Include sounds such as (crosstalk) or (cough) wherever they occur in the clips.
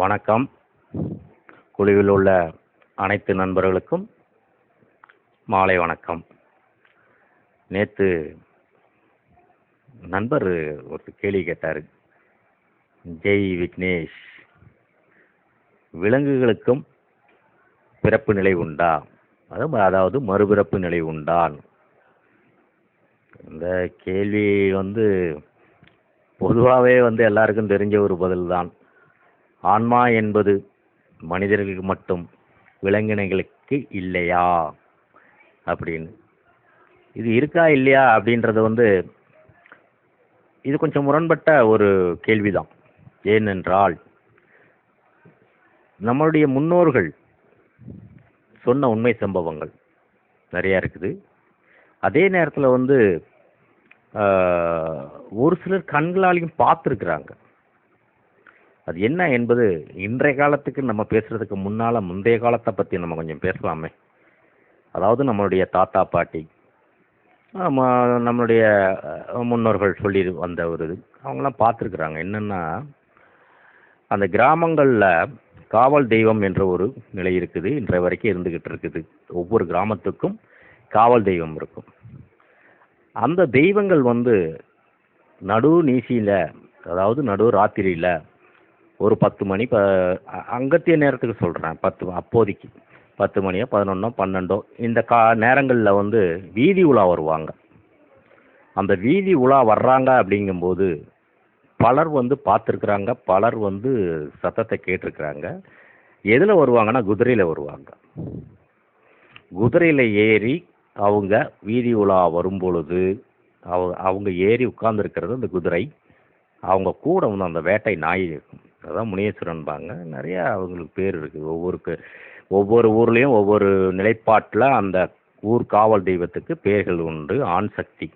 வணக்கம். குழுவில் உள்ள அனைத்து நண்பர்களுக்கும் மாலை வணக்கம். நேற்று நண்பர் ஒரு கேள்வி கேட்டார். ஜெய் விக்னேஷ் விலங்குகளுக்கும் பிறப்பு நிலை உண்டா? அதாவது அதாவது மறுபிறப்பு நிலை உண்டான். இந்த கேள்வி வந்து பொதுவாகவே வந்து எல்லாருக்கும் தெரிஞ்ச ஒரு பதில் தான் ஆன்மா என்பது மனிதர்களுக்கு மட்டும் விலங்கினங்களுக்கு இல்லையா? அப்படின்னு. இது இருக்கா இல்லையா அப்படின்றது வந்து இது கொஞ்சம் முரண்பட்ட ஒரு கேள்விதான். ஏனென்றால் நம்மளுடைய முன்னோர்கள் சொன்ன உண்மை சம்பவங்கள் நிறையா இருக்குது. அதே நேரத்தில் வந்து ஒரு சிலர் கண்களாலையும் பார்த்துருக்குறாங்க. அது என்ன என்பது இன்றைய காலத்துக்கு நம்ம பேசுறதுக்கு முன்னால முந்தைய காலத்தை பற்றி நம்ம கொஞ்சம் பேசலாமே. அதாவது நம்மளுடைய தாத்தா பாட்டி நம்மளுடைய முன்னோர்கள் சொல்லி வந்த ஒரு இது. அவங்களாம் பார்த்துருக்குறாங்க. என்னென்னா அந்த கிராமங்களில் காவல் தெய்வம் என்ற ஒரு நிலை இருக்குது. இன்றைய வரைக்கும் இருந்துக்கிட்டு இருக்குது. ஒவ்வொரு கிராமத்துக்கும் காவல் தெய்வம் இருக்கும். அந்த தெய்வங்கள் வந்து நடு நீசியில் அதாவது நடு ராத்திரியில் ஒரு பத்து மணி ப அங்கத்திய நேரத்துக்கு சொல்கிறேன் பத்து அப்போதைக்கு. பத்து மணியோ பதினொன்னோ பன்னெண்டோ இந்த கா நேரங்களில் வந்து வீதி உலா வருவாங்க. அந்த வீதி உலா வர்றாங்க அப்படிங்கும்போது பலர் வந்து பார்த்துருக்குறாங்க பலர் வந்து சத்தத்தை கேட்டிருக்கிறாங்க. எதில் வருவாங்கன்னா குதிரையில் வருவாங்க. குதிரையில் ஏறி அவங்க வீதி உலா வரும் பொழுது அவ அவங்க ஏறி உட்கார்ந்துருக்கிறது அந்த குதிரை. அவங்க கூட வந்து அந்த வேட்டை நாய் இருக்கும். அதான் முனீஸ்வரன்பாங்க. நிறையா அவங்களுக்கு பேர் இருக்குது. ஒவ்வொரு ஒவ்வொரு ஊர்லேயும் ஒவ்வொரு நிலைப்பாட்டில் அந்த ஊர் காவல் தெய்வத்துக்கு பேர்கள் உண்டு ஆண் சக்தி.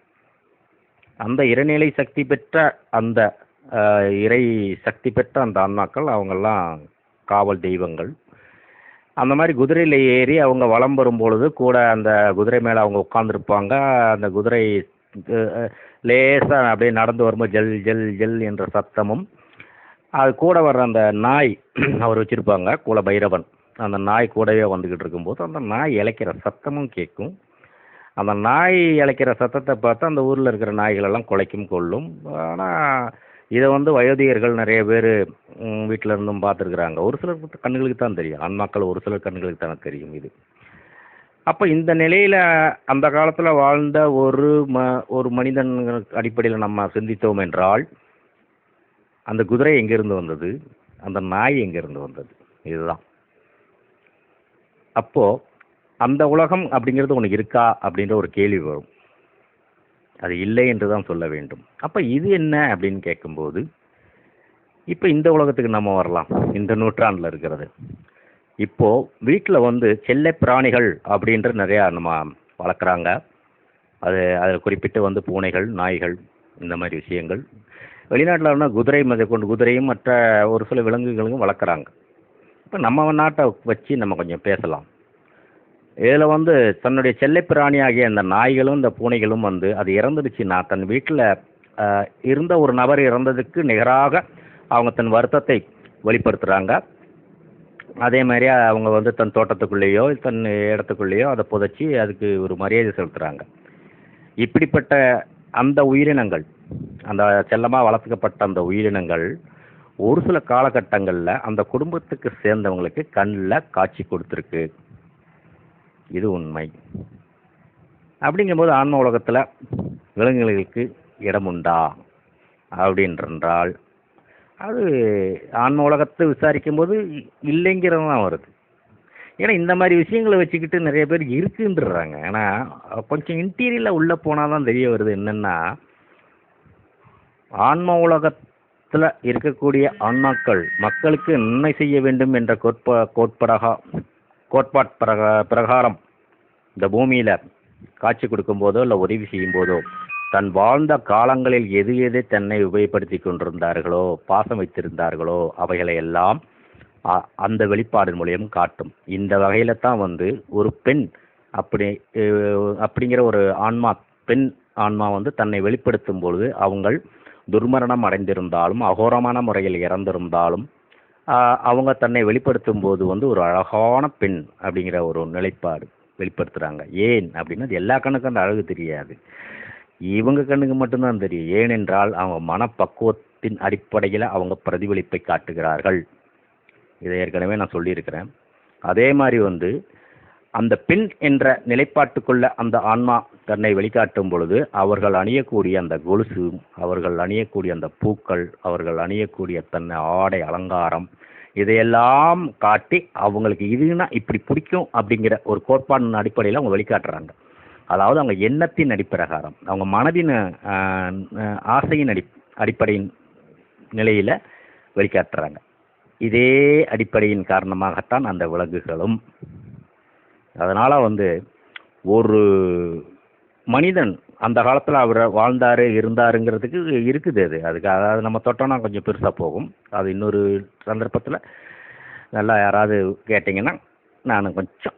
அந்த இறைநிலை சக்தி பெற்ற அந்த இறை சக்தி பெற்ற அந்த அண்ணாக்கள் அவங்கெல்லாம் காவல் தெய்வங்கள். அந்த மாதிரி குதிரையில் ஏறி அவங்க வலம் வரும் பொழுது கூட அந்த குதிரை மேலே அவங்க உட்காந்துருப்பாங்க அந்த குதிரை லேசாக அப்படியே நடந்து வரும்போது ஜல் ஜல் ஜல் என்ற சத்தமும் அது கூட வர்ற அந்த நாய் (clears throat) அவர் வச்சுருப்பாங்க கூட பைரவன். அந்த நாய் கூடவே வந்துக்கிட்டு இருக்கும்போது அந்த நாய் இளைக்கிற சத்தமும் கேட்கும். அந்த நாய் இளைக்கிற சத்தத்தை பார்த்து அந்த ஊரில் இருக்கிற நாய்கள் எல்லாம் குலைக்கும் கொள்ளும் ஆனால் இதை வந்து வயோதிகர்கள் நிறைய பேர் வீட்டில் இருந்தும் பார்த்துருக்குறாங்க. ஒரு சிலர் கண்களுக்கு தான் தெரியும். ஆன்மாக்கள் ஒரு சிலர் கண்களுக்கு தானே தெரியும் இது. அப்போ இந்த நிலையில் அந்த காலத்தில் வாழ்ந்த ஒரு ம ஒரு மனிதன் அடிப்படையில் நம்ம சிந்தித்தோம் என்றால் அந்த குதிரை எங்கேருந்து வந்தது? அந்த நாய் எங்கேருந்து வந்தது? இதுதான். அப்போது அந்த உலகம் அப்படிங்கிறது ஒன்று இருக்கா அப்படின்ற ஒரு கேள்வி வரும். அது இல்லை என்று தான் சொல்ல வேண்டும். அப்போ இது என்ன அப்படின்னு கேட்கும்போது இப்போ இந்த உலகத்துக்கு நம்ம வரலாம். இந்த நூற்றாண்டில் இருக்கிறது. இப்போது வீட்டில் வந்து செல்ல பிராணிகள் அப்படின்ற நிறையா நம்ம வளர்க்குறாங்க. அது அதில் குறிப்பிட்டு வந்து பூனைகள் நாய்கள் இந்த மாதிரி விஷயங்கள். வெளிநாட்டில் வேணால் குதிரை முதற்கொண்டு குதிரையும் மற்ற ஒரு சில விலங்குகளும் வளர்க்குறாங்க. இப்போ நம்ம நாட்டை வச்சு நம்ம கொஞ்சம் பேசலாம். இதில் வந்து தன்னுடைய செல்லப்பிராணியாகிய அந்த நாய்களும் இந்த பூனைகளும் வந்து அது இறந்துடுச்சுன்னா தன் வீட்டில் இருந்த ஒரு நபர் இறந்ததுக்கு நிகராக அவங்க தன் வருத்தத்தை வெளிப்படுத்துகிறாங்க அதே மாதிரி அவங்க வந்து தன் தோட்டத்துக்குள்ளேயோ தன் இடத்துக்குள்ளேயோ அதை புதைச்சி அதுக்கு ஒரு மரியாதை செலுத்துகிறாங்க இப்படிப்பட்ட அந்த உயிரினங்கள் அந்த செல்லமாக வளர்த்துக்கப்பட்ட அந்த உயிரினங்கள் ஒரு சில காலகட்டங்களில் அந்த குடும்பத்துக்கு சேர்ந்தவங்களுக்கு கண்ணில் காட்சி கொடுத்துருக்கு. இது உண்மை. அப்படிங்கும்போது ஆன்ம உலகத்தில் விலங்குகளுக்கு இடம் உண்டா? அப்படின்றென்றால் அது ஆன்ம உலகத்தை விசாரிக்கும்போது இல்லைங்கிறது தான் வருது. ஏன்னா இந்த மாதிரி விஷயங்களை வச்சுக்கிட்டு நிறைய பேர் இருக்குன்றாங்க. ஏன்னா கொஞ்சம் இன்டீரியரில் உள்ளே போனால் தான் தெரிய வருது என்னென்னா ஆன்ம உலகத்தில் இருக்கக்கூடிய ஆன்மாக்கள் மக்களுக்கு நன்மை செய்ய வேண்டும் என்ற கோட்பா கோட்படகா கோட்பாட் பிரகா பிரகாரம் இந்த பூமியில் காட்சி கொடுக்கும்போதோ இல்லை உதவி செய்யும்போதோ தன் வாழ்ந்த காலங்களில் எது எது தன்னை உபயோகப்படுத்தி கொண்டிருந்தார்களோ பாசம் வைத்திருந்தார்களோ அவைகளை எல்லாம் அ- அந்த வெளிப்பாடு மூலியம் காட்டும். இந்த வகையில் தான் வந்து ஒரு பெண் அப்படி அப்படிங்கிற ஒரு ஆன்மா பெண் ஆன்மா வந்து தன்னை வெளிப்படுத்தும் பொழுது அவங்கள் துர்மரணம் அடைந்திருந்தாலும் அகோரமான முறையில் இறந்திருந்தாலும் அவங்க தன்னை வெளிப்படுத்தும் போது வந்து ஒரு அழகான பெண் அப்படிங்கிற ஒரு நிலைப்பாடு வெளிப்படுத்துகிறாங்க ஏன் அப்படின்னா அது எல்லா கண்ணுக்கும் அந்த அழகு தெரியாது. இவங்க கண்ணுக்கு மட்டும்தான் தெரியும். ஏனென்றால் அவங்க மனப்பக்குவத்தின் அடிப்படையில் அவங்க பிரதிபலிப்பை காட்டுகிறார்கள். இதை ஏற்கனவே நான் சொல்லியிருக்கிறேன். அதே மாதிரி வந்து அந்த பெண் என்ற நிலைப்பாட்டுக்குள்ள அந்த ஆன்மா தன்னை வெளிக்காட்டும் பொழுது அவர்கள் அணியக்கூடிய அந்த கொலுசு அவர்கள் அணியக்கூடிய அந்த பூக்கள் அவர்கள் அணியக்கூடிய தன்னை ஆடை அலங்காரம் இதையெல்லாம் காட்டி அவங்களுக்கு இதுனா இப்படி பிடிக்கும் அப்படிங்கிற ஒரு கோட்பாடின் அடிப்படையில் அவங்க வெளிக்காட்டுறாங்க. அதாவது அவங்க எண்ணத்தின் அடிப்பிரகாரம் அவங்க மனதின் ஆசையின் அடி அடிப்படையின் நிலையில் வெளிக்காட்டுறாங்க. இதே அடிப்படையின் காரணமாகத்தான் அந்த விலங்குகளும் அதனால் வந்து ஒரு மனிதன் அந்த காலத்தில் அவர் வாழ்ந்தார் இருந்தாருங்கிறதுக்கு இருக்குது அது. அதுக்கு அதாவது நம்ம தொட்டோம்னா கொஞ்சம் பெருசாக போகும். அது இன்னொரு சந்தர்ப்பத்தில் நல்லா யாராவது கேட்டிங்கன்னா நான் கொஞ்சம்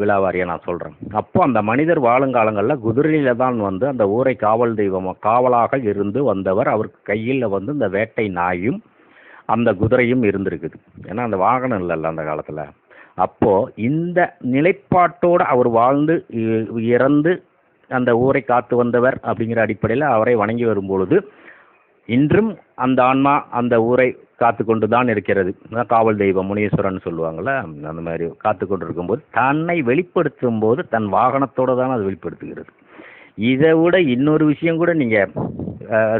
விழாவாரியாக நான் சொல்கிறேன் அப்போ அந்த மனிதர் வாழுங்காலங்களில் குதிரையில் தான் வந்து அந்த ஊரை காவல் தெய்வம் காவலாக இருந்து வந்தவர். அவர் கையில் வந்து இந்த வேட்டை நாயும் அந்த குதிரையும் இருந்திருக்குது. ஏன்னா அந்த வாகனம் இல்லைல்ல அந்த காலத்தில். அப்போது இந்த நிலைப்பாட்டோடு அவர் வாழ்ந்து இறந்து அந்த ஊரை காத்து வந்தவர் அப்படிங்கிற அடிப்படையில் அவரை வணங்கி வரும்பொழுது இன்றும் அந்த ஆன்மா அந்த ஊரை காத்து கொண்டு தான் இருக்கிறது காவல் தெய்வம் முனீஸ்வரன் சொல்லுவாங்கள்ல அந்த மாதிரி காத்து கொண்டு இருக்கும்போது தன்னை வெளிப்படுத்தும் போது தன் வாகனத்தோடு தான் அது வெளிப்படுத்துகிறது. இதை விட இன்னொரு விஷயம் கூட நீங்கள்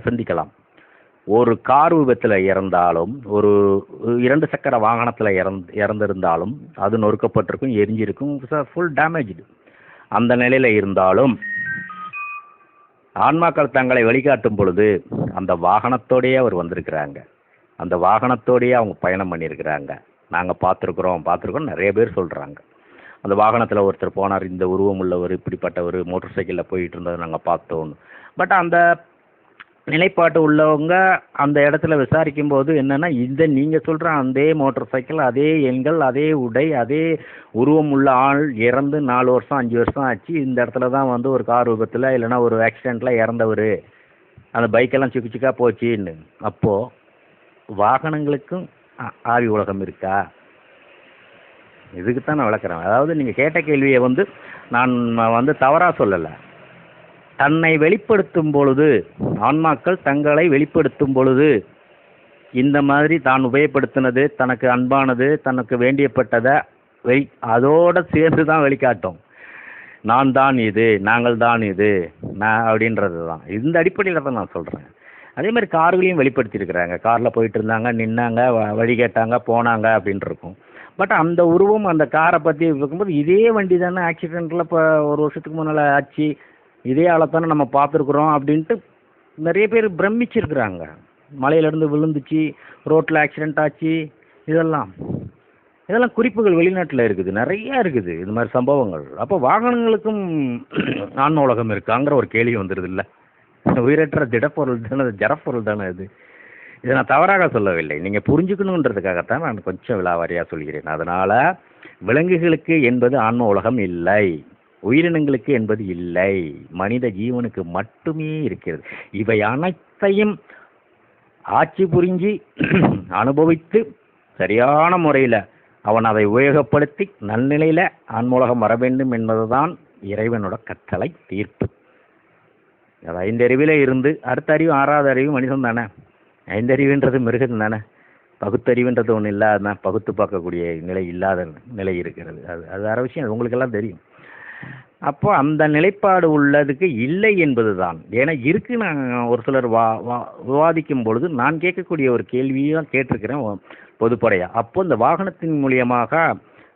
சிந்திக்கலாம். ஒரு கார் விபத்தில் இறந்தாலும் ஒரு இரண்டு சக்கர வாகனத்தில் இறந்து இறந்திருந்தாலும் அது நொறுக்கப்பட்டிருக்கும் எரிஞ்சிருக்கும் ஃபுல் டேமேஜ்டு அந்த நிலையில் இருந்தாலும் ஆன்மாக்கள் தங்களை வழிகாட்டும் பொழுது அந்த வாகனத்தோடையே அவர் வந்திருக்கிறாங்க. அந்த வாகனத்தோடையே அவங்க பயணம் பண்ணியிருக்கிறாங்க. நாங்கள் பார்த்துருக்குறோம் பார்த்துருக்கோம் நிறைய பேர் சொல்கிறாங்க அந்த வாகனத்தில் ஒருத்தர் போனார் இந்த உருவம் உள்ளவர் இப்படிப்பட்டவர் மோட்டர் சைக்கிளில் போயிட்டு இருந்ததை நாங்கள் பார்த்தோன்னு பட் அந்த நிலைப்பாட்டு உள்ளவங்க அந்த இடத்துல விசாரிக்கும் போது என்னன்னா இந்த நீங்கள் சொல்கிற அதே மோட்டார் சைக்கிள் அதே எண்கள் அதே உடை அதே உருவம் உள்ள ஆள் இறந்து நாலு வருஷம் அஞ்சு வருஷம் ஆச்சு இந்த இடத்துல தான் வந்து ஒரு கார் விபத்தில் இல்லைன்னா ஒரு ஆக்சிடெண்ட்டில் இறந்தவர். அந்த பைக்கெல்லாம் சிக்கு சிக்கா போச்சுன்னு. அப்போது வாகனங்களுக்கும் ஆ- ஆவி உலகம் இருக்கா? இதுக்கு தான் நான் விளக்குறேன். அதாவது நீங்கள் கேட்ட கேள்வியை வந்து நான் வந்து தவறாக சொல்லலை. தன்னை வெளிப்படுத்தும் பொழுது ஆன்மாக்கள் தங்களை வெளிப்படுத்தும் பொழுது இந்த மாதிரி தான் உபயோகப்படுத்தினது தனக்கு அன்பானது தனக்கு வேண்டியப்பட்டதை வெளி அதோட சேர்ந்து தான் வெளிக்காட்டும். நான் தான் இது நாங்கள் தான் இது நான் அப்படின்றது தான். இந்த அடிப்படையில் தான் நான் சொல்கிறேன் அதே மாதிரி கார்களையும் வெளிப்படுத்தியிருக்கிறாங்க. காரில் போயிட்டு இருந்தாங்க நின்னாங்க வ- வழி கேட்டாங்க போனாங்க அப்படின்ட்டு இருக்கும் பட் அந்த உருவம் அந்த காரை பற்றி இருக்கும்போது இதே வண்டி தானே ஆக்சிடெண்ட்டில் இப்போ ஒரு வருஷத்துக்கு முன்னால் ஆச்சு. இதே ஆளைத்தானே நம்ம பார்த்துருக்குறோம் அப்படின்ட்டு நிறைய பேர் பிரமிச்சிருக்கிறாங்க. மலையிலேருந்து விழுந்துச்சு ரோட்டில் ஆக்சிடெண்ட் ஆச்சு இதெல்லாம். இதெல்லாம் குறிப்புகள் வெளிநாட்டில் இருக்குது நிறையா இருக்குது இது மாதிரி சம்பவங்கள். அப்போ வாகனங்களுக்கும் (clears throat) ஆன்ம உலகம் இருக்காங்கிற ஒரு கேள்வி வந்துடுது இல்லை உயிரற்ற திடப்பொருள் தானே ஜடப்பொருள் தானே இது இதை நான் தவறாக சொல்லவில்லை. நீங்கள் புரிஞ்சுக்கணுன்றதுக்காகத்தான் நான் கொஞ்சம் விலாவாரியாக சொல்கிறேன். அதனால் விலங்குகளுக்கு என்பது ஆன்ம உலகம் இல்லை. உயிரினங்களுக்கு என்பது இல்லை. மனித ஜீவனுக்கு மட்டுமே இருக்கிறது. இவை அனைத்தையும் ஆட்சி புரிஞ்சு அனுபவித்து சரியான முறையில் அவன் அதை உபயோகப்படுத்தி நல்நிலையில் ஆன்மூலகம் வர வேண்டும் என்பதுதான் இறைவனோட கட்டளை தீர்ப்பு. அது ஐந்தறிவில் இருந்து அடுத்த அறிவு ஆறாவது அறிவு மனிதன் தானே. ஐந்தறிவுன்றது மிருகம் தானே. பகுத்தறிவுன்றது ஒன்று இல்லாத பகுத்து பார்க்கக்கூடிய நிலை இல்லாத நிலை இருக்கிறது. அது அது வேறு விஷயம் உங்களுக்கெல்லாம் தெரியும். அப்போ அந்த நிலைப்பாடு உள்ளதுக்கு இல்லை என்பது தான் ஏன்னா இருக்கு நான் ஒரு சிலர் வா வா விவாதிக்கும் பொழுது நான் கேட்கக்கூடிய ஒரு கேள்வியும் கேட்டிருக்கிறேன் பொதுப்படையாக அப்போ இந்த வாகனத்தின் மூலியமாக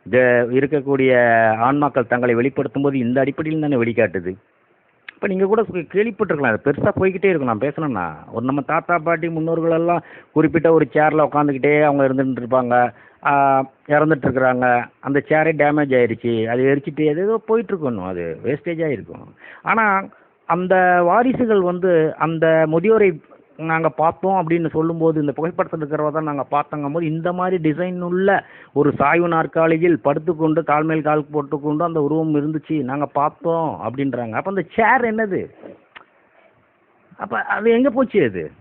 இந்த இருக்கக்கூடிய ஆன்மாக்கள் தங்களை வெளிப்படுத்தும் போது இந்த அடிப்படையில் தானே வெளிக்காட்டுது இப்போ நீங்கள் கூட கேள்விப்பட்டிருக்கலாம். அது பெருசாக போய்கிட்டே இருக்கும். நான் பேசணும்னா. ஒரு நம்ம தாத்தா பாட்டி முன்னோர்கள் எல்லாம் குறிப்பிட்ட ஒரு சேரில் உட்காந்துக்கிட்டே அவங்க இருந்துகிட்டு இருப்பாங்க. ஆஹ், அந்த சேரே டேமேஜ் ஆயிடுச்சு அது எரிச்சிட்டு அது ஏதோ போயிட்டுருக்கணும் அது வேஸ்டேஜ் ஆகிருக்கும் ஆனால் அந்த வாரிசுகள் வந்து அந்த முதியோரை நாங்கள் பார்த்தோம் அப்படின்னு சொல்லும்போது இந்த புகைப்படத்தில் இருக்கிறவ தான் நாங்கள் பார்த்தோங்கும் போது இந்த மாதிரி டிசைன் உள்ள ஒரு சாய்வு நாற்காலியில் படுத்துக்கொண்டு கால் மேல் கால் போட்டுக்கொண்டு அந்த உருவம் இருந்துச்சு நாங்கள் பார்த்தோம் அப்படின்றாங்க. அப்போ அந்த சேர் என்னது? அப்போ அது எங்கே போச்சு அது?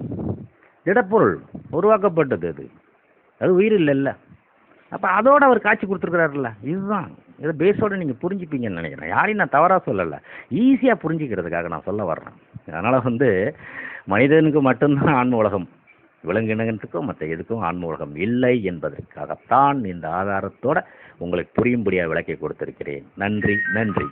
திடப்பொருள் உருவாக்கப்பட்டது அது. அது உயிர் இல்லைல்ல. அப்போ அதோட அவர் காட்சி கொடுத்துருக்குறாருல்ல. இதுதான். இதை பேஸோட நீங்கள் புரிஞ்சுப்பீங்கன்னு நினைக்கிறேன். யாரையும் நான் தவறாக சொல்லலை. ஈஸியாக புரிஞ்சுக்கிறதுக்காக நான் சொல்ல வர்றேன். அதனால் வந்து மனிதனுக்கு மட்டும்தான் ஆன்ம உலகம். விலங்கினத்துக்கும் மற்ற எதுக்கும் ஆன்ம உலகம் இல்லை என்பதற்காகத்தான் இந்த ஆதாரத்தோட உங்களுக்கு புரியும்படியாக விளக்கி கொடுத்திருக்கிறேன். நன்றி நன்றி.